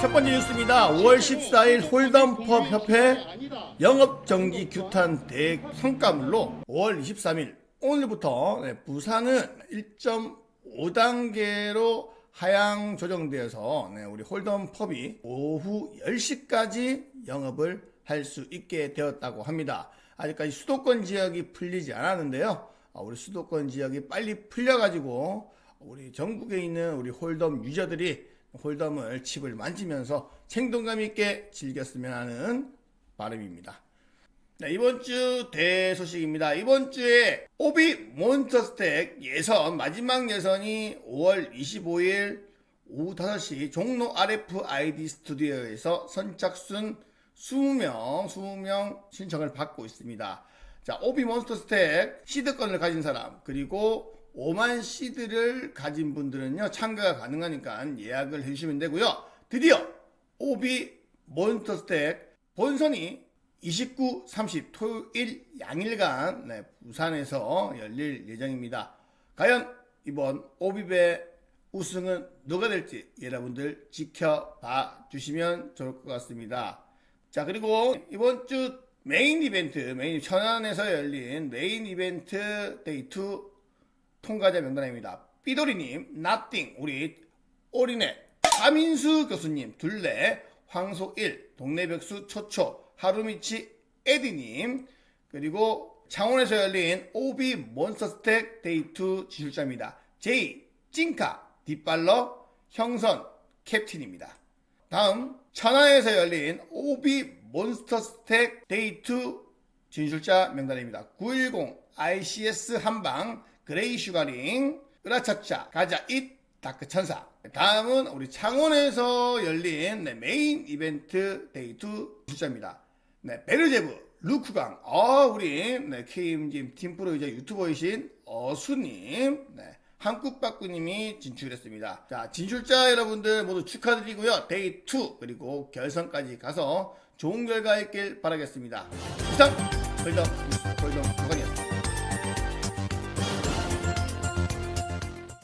첫 번째 뉴스입니다. 5월 14일 홀덤펍 협회 영업 정지 규탄 대액 성과물로 5월 23일 오늘부터 네, 부산은 1.5단계로 하향 조정되어서 네, 우리 홀덤펍이 오후 10시까지 영업을 할 수 있게 되었다고 합니다. 아직까지 수도권 지역이 풀리지 않았는데요. 아, 우리 수도권 지역이 빨리 풀려가지고 우리 전국에 있는 우리 홀덤 유저들이 홀덤을 칩을 만지면서 생동감 있게 즐겼으면 하는 바람입니다. 네, 이번 주 대소식입니다. 이번 주에 오비 몬스터 스택 예선 마지막 예선이 5월 25일 오후 5시 종로 RFID 스튜디오에서 선착순 20명, 20명 신청을 받고 있습니다. 자, 오비 몬스터 스택 시드권을 가진 사람 그리고 5만 시드를 가진 분들은요 참가가 가능하니까 예약을 해주시면 되고요. 드디어 오비 몬스터 스택 본선이 29, 30 토요일 양일간 네, 부산에서 열릴 예정입니다. 과연 이번 오비배 우승은 누가 될지 여러분들 지켜봐 주시면 좋을 것 같습니다. 자 그리고 이번 주 메인 이벤트 메인 천안에서 열린 메인 이벤트 데이 2 통과자 명단입니다. 삐돌이님, 나띵, 우리 오리네, 하민수 교수님, 둘레, 황소1, 동네백수 초초, 하루미치 에디님, 그리고 창원에서 열린 오비 몬스터스택 데이2 지출자입니다. 제이, 찐카, 뒷발러, 형선, 캡틴입니다. 다음, 천안에서 열린 오비 몬스터스택 데이2 진출자 명단입니다. 910 ICS 한방 그레이 슈가링 으라차차 가자 잇 다크 천사 다음은 우리 창원에서 열린 네, 메인 이벤트 데이2 출자입니다. 네, 베르제브 루크강 어 우리 네, KMG 팀프로 이제 유튜버이신 어수님 네, 한국박구님이 진출했습니다. 자 진출자 여러분들 모두 축하드리고요. 데이 2 그리고 결선까지 가서 좋은 결과 있길 바라겠습니다. 이상 홀덤 홀덤 교관이었습니다.